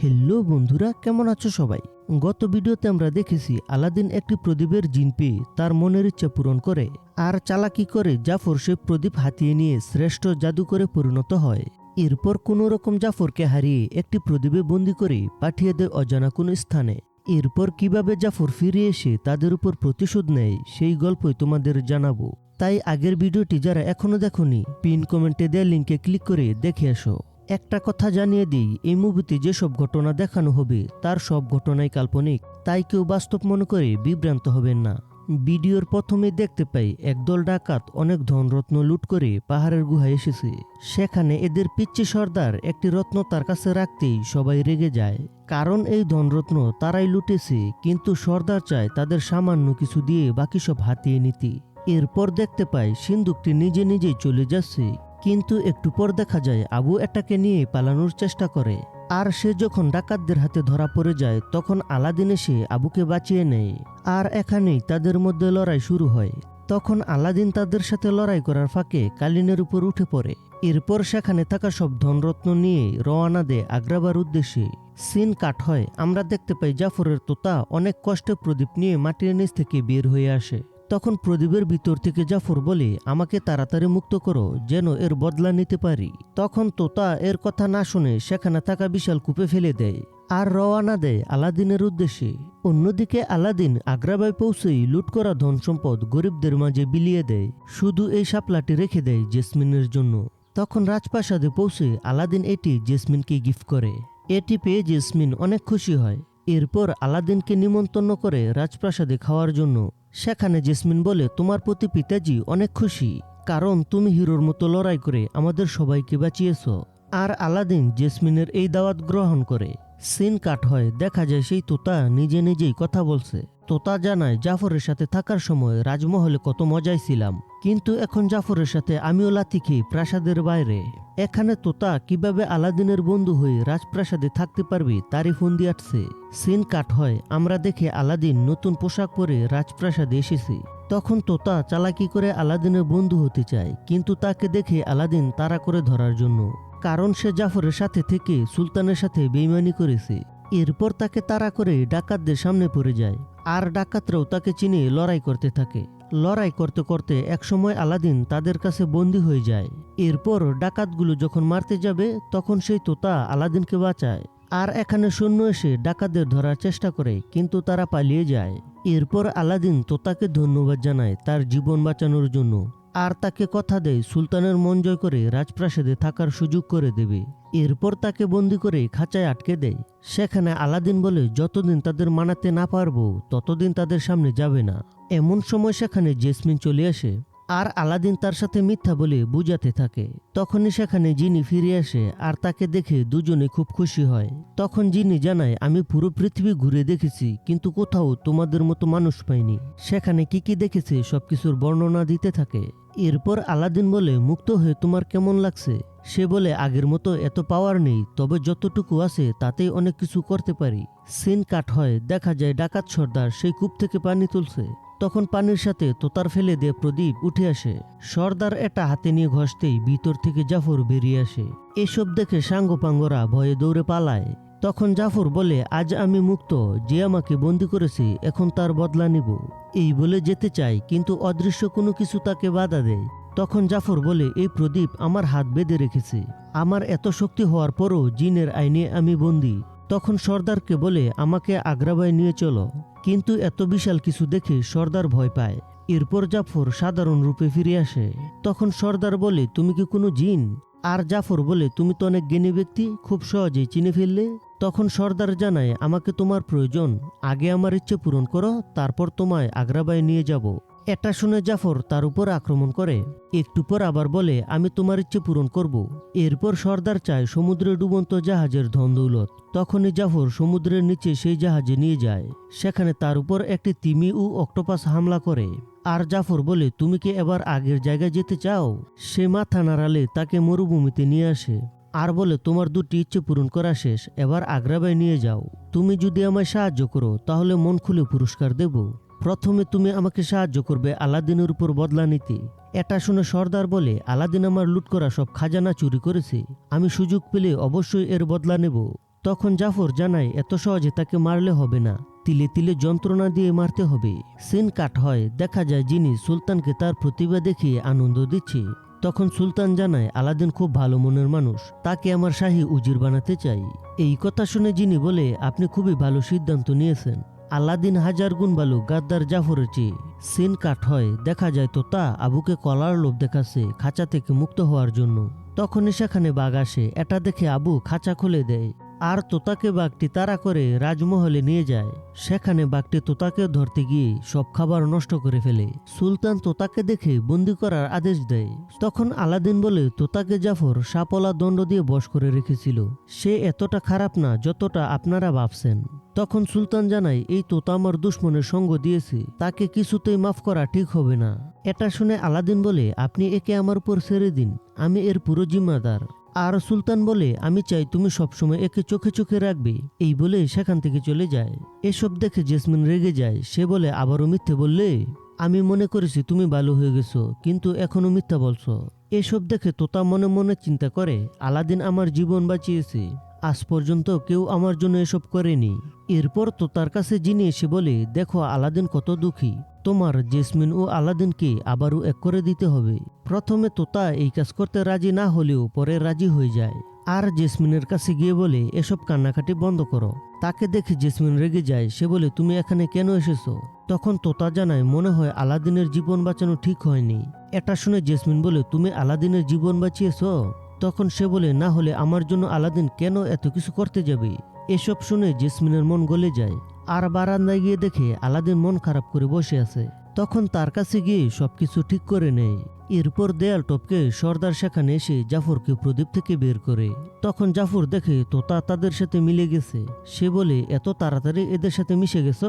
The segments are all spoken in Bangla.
হ্যালো বন্ধুরা, কেমন আছো সবাই? গত ভিডিওতে আমরা দেখেছি আলাদিন একটি প্রদীপের জিন পেয়ে তার মনের ইচ্ছা পূরণ করে। আর চালাকি করে জাফর সে প্রদীপ হাতিয়ে নিয়ে শ্রেষ্ঠ জাদুকরে পরিণত হয়। এরপর কোনো রকম জাফরকে হারিয়ে একটি প্রদীপে বন্দি করে পাঠিয়ে দেয় অজানা কোনো স্থানে। এরপর কীভাবে জাফর ফিরে এসে তাদের উপর প্রতিশোধ নেয়, সেই গল্পই তোমাদের জানাব। তাই আগের ভিডিওটি যারা এখনও দেখোনি, পিন কমেন্টে দেওয়া লিঙ্কে ক্লিক করে দেখে আসো। একটা কথা জানিয়ে দিই, এই মুভিতে যেসব ঘটনা দেখানো হবে, তার সব ঘটনাই কাল্পনিক। তাই কেউ বাস্তব মনে করে বিভ্রান্ত হবেন না। ভিডিওর প্রথমে দেখতে পাই, একদল ডাকাত অনেক ধনরত্ন লুট করে পাহাড়ের গুহায় এসেছে। সেখানে এদের পিচ্ছি সর্দার একটি রত্ন তার কাছে রাখতেই সবাই রেগে যায়। কারণ এই ধনরত্ন তারাই লুটেছে, কিন্তু সর্দার চায় তাদের সামান্য কিছু দিয়ে বাকি সব হাতিয়ে নিতে। এরপর দেখতে পাই সিন্দুকটি নিজে নিজেই চলে যাচ্ছে। কিন্তু একটু পর দেখা যায় আবু এটাকে নিয়ে পালানোর চেষ্টা করে। আর সে যখন ডাকাতদের হাতে ধরা পড়ে যায়, তখন আলাদিন এসে আবুকে বাঁচিয়ে নেয়। আর এখানেই তাদের মধ্যে লড়াই শুরু হয়। তখন আলাদিন তাদের সাথে লড়াই করার ফাঁকে কালিনের উপর উঠে পড়ে। এরপর সেখানে থাকা সব ধনরত্ন নিয়ে রওয়ানা দেয় আগ্রাবার উদ্দেশ্যে। সিন কাট হয়, আমরা দেখতে পাই জাফরের তোতা অনেক কষ্টে প্রদীপ নিয়ে মাটির নিচ থেকে বের হয়ে আসে। তখন প্রদীপের ভিতর থেকে জাফর বলে, আমাকে তাড়াতাড়ি মুক্ত করো, যেন এর বদলা নিতে পারি। তখন তোতা এর কথা না শুনে সেখানে থাকা বিশাল কূপে ফেলে দেয় আর রওয়ানা দেয় আলাদিনের উদ্দেশ্যে। অন্যদিকে আলাদিন আগ্রাবায় পৌঁছেই লুট করা ধন সম্পদ গরিবদের মাঝে বিলিয়ে দেয়, শুধু এই শাপলাটি রেখে দেয় জেসমিনের জন্য। তখন রাজপ্রাসাদে পৌঁছে আলাদিন এটি জেসমিনকে গিফট করে। এটি পেয়ে জেসমিন অনেক খুশি হয়। এরপর আলাদিনকে নিমন্ত্রণ করে রাজপ্রাসাদে খাওয়ার জন্য। সেখানে জেসমিন বলে, তোমার প্রতি পিতাজি অনেক খুশি, কারণ তুমি হিরোর মতো লড়াই করে আমাদের সবাইকে বাঁচিয়েছ। আর আলাদিন জেসমিনের এই দাওয়াত গ্রহণ করে। সিন কাট হয়, দেখা যায় সেই তোতা নিজে নিজেই কথা বলছে। তোতা জানায়, জাফরের সাথে থাকার সময় রাজমহলে কত মজায় ছিলাম। কিন্তু এখন জাফরের সাথে আমিও খেয়ে প্রাসাদের বাইরে। এখানে তোতা কীভাবে আলাদিনের বন্ধু হয়ে রাজপ্রাসাদে থাকতে পারবে তারই ফোন দিয়ে আসছে সিন কাট হয়, আমরা দেখে আলাদিন নতুন পোশাক পরে রাজপ্রাসাদে এসেছে। তখন তোতা চালাকি করে আলাদিনের বন্ধু হতে চায়, কিন্তু তাকে দেখে আলাদিন তাড়া করে ধরার জন্য। কারণ সে জাফরের সাথে থেকে সুলতানের সাথে বেইমানি করেছে। এরপর তাকে তাড়া করে ডাকাতদের সামনে পড়ে যায়, আর ডাকাতরাও তাকে চিনে লড়াই করতে থাকে। লড়াই করতে করতে একসময় আলাদিন তাদের কাছে বন্দী হয়ে যায়। এরপর ডাকাতগুলো যখন মারতে যাবে, তখন সেই তোতা আলাদিনকে বাঁচায় আর এখানে সৈন্য এসে ডাকাতদের ধরার চেষ্টা করে, কিন্তু তারা পালিয়ে যায়। এরপর আলাদিন তোতাকে ধন্যবাদ জানায় তার জীবন বাঁচানোর জন্য আর তাকে কথা দেয় সুলতানের মন জয় করে রাজপ্রাসাদে থাকার সুযোগ করে দেবে। এরপর তাকে বন্দি করে খাঁচায় আটকে দেয়। সেখানে আলাদিন বলে, যতদিন তাদের মানাতে না পারব, ততদিন তাদের সামনে যাবে না। এমন সময় সেখানে জেসমিন চলে আসে আর আলাদিন তার সাথে মিথ্যা বলে বুঝাতে থাকে। তখনই সেখানে জিনি ফিরে আসে আর তাকে দেখে দুজনে খুব খুশি হয়। তখন জিনি জানায়, আমি পুরো পৃথিবী ঘুরে দেখেছি, কিন্তু কোথাও তোমাদের মতো মানুষ পাইনি। সেখানে কি কি দেখেছে সবকিছুর বর্ণনা দিতে থাকে। এরপর আলাদিন বলে, মুক্ত হয়ে তোমার কেমন লাগছে? সে বলে, আগের মতো এত পাওয়ার নেই, তবে যতটুকু আছে তাতেই অনেক কিছু করতে পারি। সিন কাট হয়, দেখা যায় ডাকাত সর্দার সেই কূপ থেকে পানি তুলছে। তখন পানির সাথে তোতার ফেলে দিয়ে প্রদীপ উঠে আসে। সর্দার এটা হাতে নিয়ে ঘষতেই ভিতর থেকে জাফর বেরিয়ে আসে। এসব দেখে সাঙ্গপাঙ্গরা ভয়ে দৌড়ে পালায়। তখন জাফর বলে, আজ আমি মুক্ত, যে আমাকে বন্দি করেছে, এখন তার বদলা নিব। এই বলে যেতে চাই কিন্তু অদৃশ্য কোনো কিছু তাকে বাধা দেয়। তখন জাফর বলে, এই প্রদীপ আমার হাত বেঁধে রেখেছে। আমার এত শক্তি হওয়ার পরও জিনের আইনে আমি বন্দি। তখন সর্দারকে বলে, আমাকে আগ্রাবায় নিয়ে চলো। কিন্তু এত বিশাল কিছু দেখে সর্দার ভয় পায়। এরপর জাফর সাধারণ রূপে ফিরে আসে। তখন সর্দার বলে, তুমি কি কোনো জিন? আর জাফর বলে, তুমি তো অনেক জ্ঞানী ব্যক্তি, খুব সহজেই চিনে ফেললে। তখন সর্দার জানায়, আমাকে তোমার প্রয়োজন। আগে আমার ইচ্ছে পূরণ করো, তারপর তোমায় আগ্রাবায় নিয়ে যাব। এটা শুনে জাফর তার উপর আক্রমণ করে। একটু পর আবার বলে, আমি তোমার ইচ্ছে পূরণ করব। এরপর সর্দার চায় সমুদ্রে ডুবন্ত জাহাজের ধন দৌলত। তখনই জাফর সমুদ্রের নিচে সেই জাহাজে নিয়ে যায়। সেখানে তার উপর একটি তিমি ও অক্টোপাস হামলা করে। আর জাফর বলে, তুমি কি এবার আগের জায়গায় যেতে চাও? সে মাথা নাড়ালে তাকে মরুভূমিতে নিয়ে আসে। আর বলে, তোমার দুটি ইচ্ছে পূরণ করা শেষ, এবার আগ্রাবায় নিয়ে যাও। তুমি যদি আমায় সাহায্য করো, তাহলে মন খুলে পুরস্কার দেব। প্রথমে তুমি আমাকে সাহায্য করবে আলাদিনের উপর বদলা নিতে। এটা শুনে সর্দার বলে, আলাদিন আমার লুট করা সব খাজানা চুরি করেছে। আমি সুযোগ পেলে অবশ্যই এর বদলা নেব। তখন জাফর জানায়, এত সহজে তাকে মারলে হবে না। তিলে তিলে যন্ত্রণা দিয়ে মারতে হবে। সিন কাট হয়, দেখা যায় যিনি সুলতানকে তার প্রতিভা দেখিয়ে আনন্দ দিচ্ছে। তখন সুলতান জানায়, আলাদিন খুব ভালো মনের মানুষ। তাকে আমার শাহী উজির বানাতে চাই। এই কথা শুনে যিনি বলে, আপনি খুবই ভালো সিদ্ধান্ত নিয়েছেন। আলাদিন হাজার গুণ বালু গাদ্দার জাফরের চেয়ে। সিন কাঠ হয়, দেখা যায় তো তা আবুকে কলার লোভ দেখাচ্ছে, খাঁচা থেকে মুক্ত হওয়ার জন্য। তখনই সেখানে বাঘ আসে, এটা দেখে আবু খাঁচা খুলে দেয়। আর তোতাকে বাঘটি তাড়া করে রাজমহলে নিয়ে যায়। সেখানে বাঘটি তোতাকে ধরতে গিয়ে সব খাবার নষ্ট করে ফেলে। সুলতান তোতাকে দেখে বন্দি করার আদেশ দেয়। তখন আলাদিন বলে, তোতাকে জাফর সাপলা দণ্ড দিয়ে বশ করে রেখেছিল। সে এতটা খারাপ না যতটা আপনারা ভাবছেন। তখন সুলতান জানায়, এই তোতা আমার দুশ্মনের সঙ্গ দিয়েছে। তাকে কিছুতেই মাফ করা ঠিক হবে না। এটা শুনে আলাদিন বলে, আপনি একে আমার উপর ছেড়ে দিন। আমি এর পুরো জিম্মাদার। আর সুলতান বলে, আমি চাই তুমি সবসময় একে চোখে চোখে রাখবে। এই বলে সেখান থেকে চলে যায়। এসব দেখে জেসমিন রেগে যায়। সে বলে, আবারও মিথ্যে বললে? আমি মনে করেছি তুমি ভালো হয়ে গেছো, কিন্তু এখনও মিথ্যা বলছো। এসব দেখে তোতা মনে মনে চিন্তা করে, আলাদিন আমার জীবন বাঁচিয়েছে। আজ পর্যন্ত কেউ আমার জন্য এসব করেনি। এরপর তো তার কাছে যিনি এসে বলে, দেখো আলাদিন কত দুঃখী। তোমার জেসমিন ও আলাদিনকে আবারও এক করে দিতে হবে। প্রথমে তোতা এই কাজ করতে রাজি না হলেও পরে রাজি হয়ে যায়। আর জেসমিনের কাছে গিয়ে বলে, এসব কান্নাকাটি বন্ধ করো। তাকে দেখে জেসমিন রেগে যায়। সে বলে, তুমি এখানে কেন এসেছ? তখন তোতা জানায়, মনে হয় আলাদিনের জীবন বাঁচানো ঠিক হয়নি। এটা শুনে জেসমিন বলে, তুমি আলাদিনের জীবন বাঁচিয়েছো? তখন সে বলে, না হলে আমার জন্য আলাদিন কেন এত কিছু করতে যাবে? এসব শুনে জেসমিনের মন গলে যায়। আর বারান্দায় গিয়ে দেখে আলাদিন মন খারাপ করে বসে আছে। তখন তার কাছে গিয়ে সবকিছু ঠিক করে নেয়। এরপর দেয়াল টপকে সর্দার সেখানে এসে জাফরকে প্রদীপ থেকে বের করে। তখন জাফর দেখে, তোতা তাদের সাথে মিলে গেছে। সে বলে, এত তাড়াতাড়ি এদের সাথে মিশে গেছ?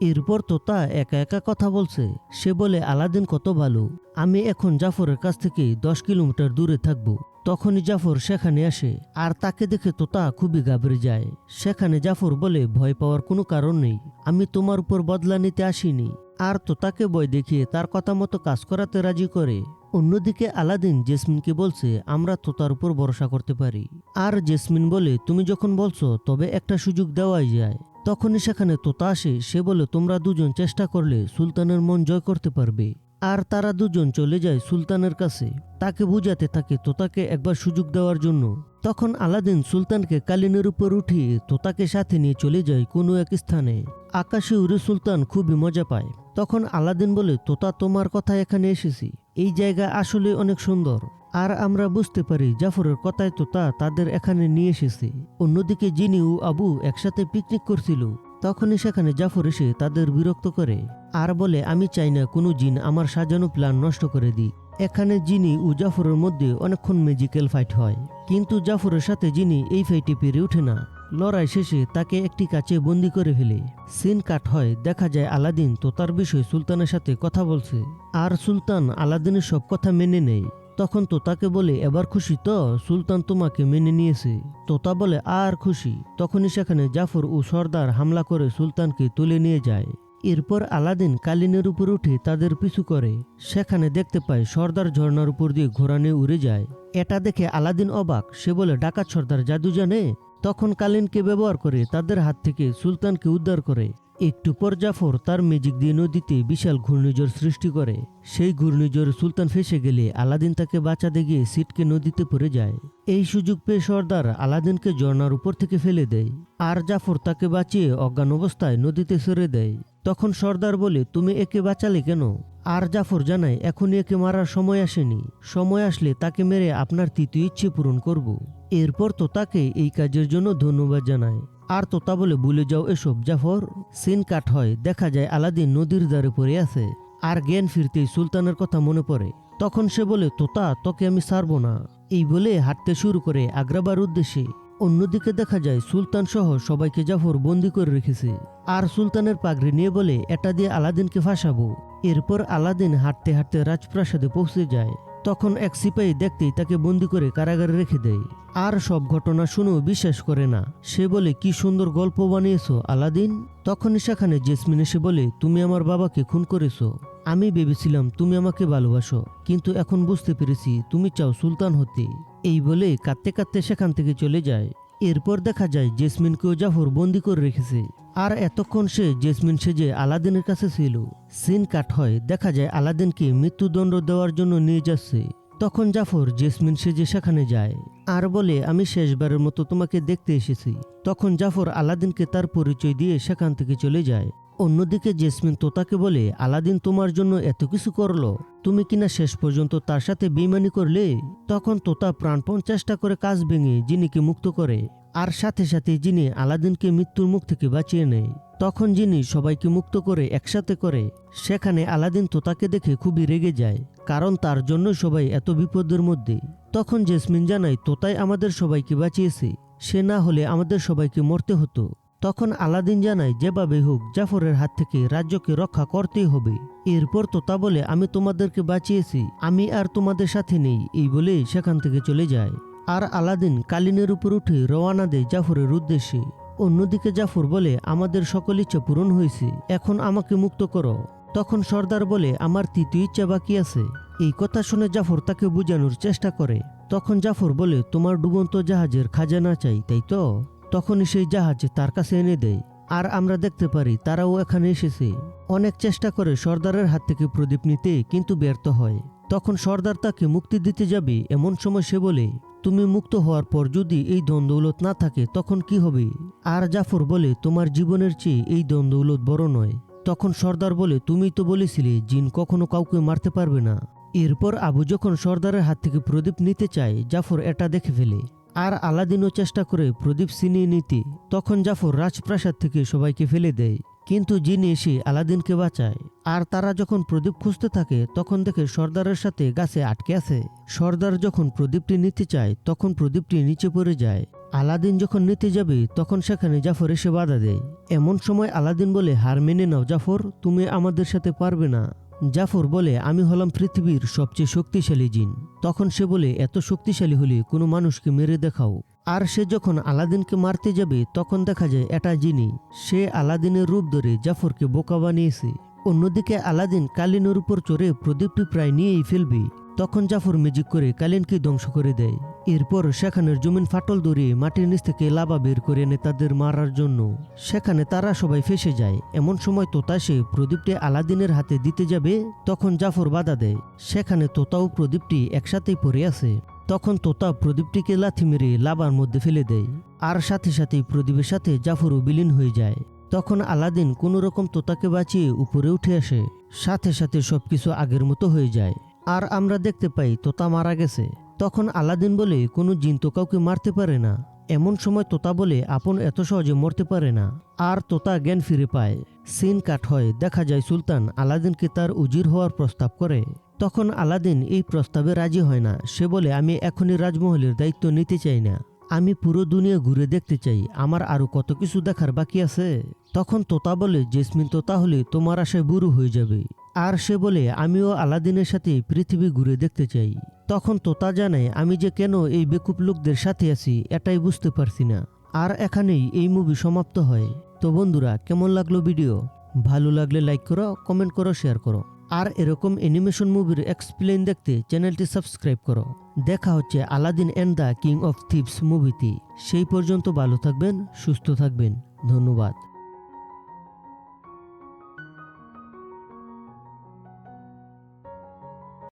এরপর তোতা একা একা কথা বলছে। সে বলে, আলাদিন কত ভালো। আমি এখন জাফরের কাছ থেকে দশ কিলোমিটার দূরে থাকব। তখনই জাফর সেখানে আসে। আর তাকে দেখে তোতা খুবই ঘাবড়ে যায়। সেখানে জাফর বলে, ভয় পাওয়ার কোনো কারণ নেই। আমি তোমার উপর বদলা নিতে আসিনি। আর তোতাকে ভয় দেখিয়ে তার কথা মতো কাজ করাতে রাজি করে। অন্যদিকে আলাদিন জেসমিনকে বলছে, আমরা তোতার উপর ভরসা করতে পারি। আর জেসমিন বলে, তুমি যখন বলছো, তবে একটা সুযোগ দেওয়াই যায়। তখনই সেখানে তোতা আসে। সে বলে, তোমরা দুজন চেষ্টা করলে সুলতানের মন জয় করতে পারবে। আর তারা দুজন চলে যায় সুলতানের কাছে। তাকে বুঝাতে থাকে তোতাকে একবার সুযোগ দেওয়ার জন্য। তখন আলাদিন সুলতানকে কালিনের উপর উঠিয়ে তোতাকে সাথে নিয়ে চলে যায় কোনো এক স্থানে। আকাশে উড়ে সুলতান খুবই মজা পায়। তখন আলাদিন বলে, তোতা, তোমার কথা এখানে এসেছি। এই জায়গা আসলে অনেক সুন্দর। আর আমরা বুঝতে পারি জাফরের কথায় তোতা তাদের এখানে নিয়ে এসেছে। অন্যদিকে জিনি ও আবু একসাথে পিকনিক করছিল, তখনই সেখানে জাফর এসে তাদের বিরক্ত করে। আর বলে, আমি চাই না কোনো জিন আমার সাজানো প্ল্যান নষ্ট করে দিই এখানে জিনি ও জাফরের মধ্যে অনেকক্ষণ ম্যাজিক্যাল ফাইট হয়। কিন্তু জাফরের সাথে জিনি এই ফাইটে পেরে ওঠে না, লড়াই শেষে তাকে একটি কাছে বন্দি করে ফেলে। সিন কাট হয়, দেখা যায় আলাদিন তো তার বিষয়ে সুলতানের সাথে কথা বলছে। আর সুলতান আলাদিনের সব কথা মেনে নেয়। তখন তোতাকে বলে, এবার খুশি তো? সুলতান তোমাকে মেনে নিয়েছে। তোতা বলে, আর খুশি। তখনই সেখানে জাফর ও সর্দার হামলা করে সুলতানকে তুলে নিয়ে যায়। এরপর আলাদিন কালিনের উপর উঠে তাদের পিছু করে। সেখানে দেখতে পায় সর্দার ঝর্ণার উপর দিয়ে ঘোড়া নিয়ে উড়ে যায়। এটা দেখে আলাদিন অবাক। সে বলে, ডাকাত সর্দার জাদু জানে? তখন কালিনকে ব্যবহার করে তাদের হাত থেকে সুলতানকে উদ্ধার করে। একটু পর জাফর তার ম্যাজিক দিয়ে নদীতে বিশাল ঘূর্ণিঝড় সৃষ্টি করে। সেই ঘূর্ণিঝড়ে সুলতান ফেসে গেলে আলাদিন তাকে বাঁচাতে গিয়ে সিটকে নদীতে পড়ে যায়। এই সুযোগ পেয়ে সর্দার আলাদিনকে ঝর্ণার উপর থেকে ফেলে দেয়। আর জাফর তাকে বাঁচিয়ে অজ্ঞান অবস্থায় নদীতে সরে দেয়। তখন সর্দার বলে, তুমি একে বাঁচালে কেন? আর জাফর জানায়, এখনই একে মারার সময় আসেনি। সময় আসলে তাকে মেরে আপনার তৃতীয় ইচ্ছে পূরণ করব। এরপর তো তাকে এই কাজের জন্য ধন্যবাদ জানায়। আর তোতা বলে ভুলে যাও এসব, জাফর। সিন কাট হয়, দেখা যায় আলাদিন নদীর দ্বারে পড়ে আছে। আর জ্ঞান ফিরতেই সুলতানের কথা মনে পড়ে। তখন সে বলে, তোতা, তোকে আমি ছাড়বো না। এই বলে হাঁটতে শুরু করে আগ্রাবার উদ্দেশ্যে। অন্যদিকে দেখা যায় সুলতান সহ সবাইকে জাফর বন্দি করে রেখেছে। আর সুলতানের পাগড়ি নিয়ে বলে, এটা দিয়ে আলাদিনকে ফাঁসাবো। এরপর আলাদিন হাঁটতে হাঁটতে রাজপ্রাসাদে পৌঁছে যায়। তখন এক সিপাহী দেখতেই তাকে বন্দি করে কারাগারে রেখে দেয়। আর সব ঘটনা শুনেও বিশ্বাস করে না। সে বলে, কি সুন্দর গল্প বানিয়েছো, আলাদিন? তখনই সেখানে জেসমিন এসে বলে, তুমি আমার বাবাকে খুন করেছ। আমি ভেবেছিলাম তুমি আমাকে ভালোবাসো, কিন্তু এখন বুঝতে পেরেছি তুমি চাও সুলতান হতে। এই বলে কাঁদতে কাঁদতে সেখান থেকে চলে যায়। এরপর দেখা যায় জেসমিনকেও জাফর বন্দি করে রেখেছে। আর এতক্ষণ সে জেসমিন সেজে আলাদিনের কাছে ছিল। সিন কাট হয়, দেখা যায় আলাদিনকে মৃত্যুদণ্ড দেওয়ার জন্য নিয়ে যাচ্ছে। তখন জাফর জেসমিন সেজে সেখানে যায়। আর বলে, আমি শেষবারের মতো তোমাকে দেখতে এসেছি। তখন জাফর আলাদিনকে তার পরিচয় দিয়ে সেখান থেকে চলে যায়। অন্যদিকে জেসমিন তোতাকে বলে, আলাদিন তোমার জন্য এত কিছু করল, তুমি কিনা শেষ পর্যন্ত তার সাথে বেইমানি করলে? তখন তোতা প্রাণপণ চেষ্টা করে কাজ ভেঙে জিনিকে মুক্ত করে। আর সাথে সাথে যিনি আলাদিনকে মৃত্যুর মুখ থেকে বাঁচিয়ে নেয়, তখন যিনি সবাইকে মুক্ত করে একসাথে করে, সেখানে আলাদিন তোতাকে দেখে খুবই রেগে যায়, কারণ তার জন্য সবাই এত বিপদের মধ্যে। তখন জেসমিন জানায়, তোতাই আমাদের সবাইকে বাঁচিয়েছে, সে না হলে আমাদের সবাইকে মরতে হতো। তখন আলাদিন জানায়, যেভাবে হোক, জাফরের হাত থেকে রাজ্যকে রক্ষা করতেই হবে। এরপর তোতা বলে, আমি তোমাদেরকে বাঁচিয়েছি, আমি আর তোমাদের সাথে নেই। এই বলে সেখান থেকে চলে যায়। আর আলাদিন কালিনের উপর উঠে রওয়ানা দেয় জাফরের উদ্দেশ্যে। অন্যদিকে জাফর বলে, আমাদের সকল ইচ্ছা পূরণ হয়েছে, এখন আমাকে মুক্ত করো। তখন সর্দার বলে, আমার তৃতীয় ইচ্ছা বাকি আছে। এই কথা শুনে জাফর তাকে বোঝানোর চেষ্টা করে। তখন জাফর বলে, তোমার ডুবন্ত জাহাজের খাজানা চাই, তাই তো? তখনই সেই জাহাজ তার কাছে এনে দেয়। আর আমরা দেখতে পারি, তারাও এখানে এসেছে। অনেক চেষ্টা করে সর্দারের হাত থেকে প্রদীপ নিতে, কিন্তু ব্যর্থ হয়। তখন সর্দার তাকে মুক্তি দিতে যাবে, এমন সময় সে বলে তুমি মুক্ত হওয়ার পর যদি এই দ্বন্দ্বৌলত না থাকে, তখন কি হবে? আর জাফর বলে, তোমার জীবনের চেয়ে এই দ্বন্দ্বৌলত বড় নয়। তখন সর্দার বলে, তুমি তো বলেছিলে, জিন কখনো কাউকে মারতে পারবে না। এরপর আবু যখন সর্দারের হাত থেকে প্রদীপ নিতে চায়, জাফর এটা দেখে ফেলে। আর আলাদিনও চেষ্টা করে প্রদীপ ছিনিয়ে নিতে। তখন জাফর রাজপ্রাসাদ থেকে সবাইকে ফেলে দেয়। কিন্তু যিনি এসে আলাদিনকে বাঁচায়, আর তারা যখন প্রদীপ খুঁজতে থাকে, তখন দেখে সর্দারের সাথে গাছে আটকে আছে। সর্দার যখন প্রদীপটি নিতে চায়, তখন প্রদীপটি নিচে পড়ে যায়। আলাদিন যখন নিতে যাবে, তখন সেখানে জাফর এসে বাধা দেয়। এমন সময় আলাদিন বলে, হার মেনে নাও জাফর, তুমি আমাদের সাথে পারবে না। জাফর বলে, আমি হলাম পৃথিবীর সবচেয়ে শক্তিশালী জিন। তখন সে বলে, এত শক্তিশালী হলে কোনো মানুষকে মেরে দেখাও। আর সে যখন আলাদিনকে মারতে যাবে, তখন দেখা যায় এটা জিনি সে আলাদিনের রূপ ধরে জাফরকে বোকা বানিয়েছে। অন্যদিকে আলাদিন কালিনের উপর চড়ে প্রদীপটি প্রায় নিয়েই ফেলবে। তখন জাফর ম্যাজিক করে কালিনকে ধ্বংস করে দেয়। এরপর সেখানের জমিন ফাটল ধরিয়ে মাটির নিচ থেকে লাভা বের করে এনে তাদের মারার জন্য। সেখানে তারা সবাই ফেসে যায়। এমন সময় তোতা সে প্রদীপটি আলাদিনের হাতে দিতে যাবে, তখন জাফর বাধা দেয়। সেখানে তোতা ও প্রদীপটি একসাথেই পড়ে আছে। তখন তোতা প্রদীপটিকে লাথি মেরে লাভার মধ্যে ফেলে দেয়। আর সাথে সাথে প্রদীপের সাথে জাফরও বিলীন হয়ে যায়। তখন আলাদিন কোনো রকম তোতাকে বাঁচিয়ে উপরে উঠে আসে। সাথে সাথে সবকিছু আগের মতো হয়ে যায়। আর আমরা দেখতে পাই তোতা মারা গেছে। তখন আলাদিন বলে, কোনো জিন তো কাউকে মারতে পারে না। এমন সময় তোতা বলে, আপন এত সহজে মরতে পারে না। আর তোতা জ্ঞান ফিরে পায়। সিন কাট হয়। দেখা যায় সুলতান আলাদিনকে তার উজির হওয়ার প্রস্তাব করে। তখন আলাদিন এই প্রস্তাবে রাজি হয় না। সে বলে, আমি এখনই রাজমহলের দায়িত্ব নিতে চাই না। আমি পুরো দুনিয়া ঘুরে দেখতে চাই। আমার আরও কত কিছু দেখার বাকি আছে? তখন তোতা বলে, জেসমিন তো তাহলে তোমার আশায় বুড়ো হয়ে যাবে। আর সে বলে, আমিও আলাদিনের সাথে পৃথিবী ঘুরে দেখতে চাই। তখন তোতা জানায়, আমি যে কেন এই বেকুপ লোকদের সাথে আছি, এটাই বুঝতে পারছি না। আর এখানেই এই মুভি সমাপ্ত হয়। তো বন্ধুরা, কেমন লাগল ভিডিও? ভালো লাগলে লাইক করো, কমেন্ট করো, শেয়ার করো। আর এরকম অ্যানিমেশন মুভির এক্সপ্লেন দেখতে চ্যানেলটি সাবস্ক্রাইব করো। দেখা হচ্ছে Aladdin and the King of Thieves মুভিতে সেই পর্যন্ত ভালো থাকবেন, সুস্থ থাকবেন। ধন্যবাদ।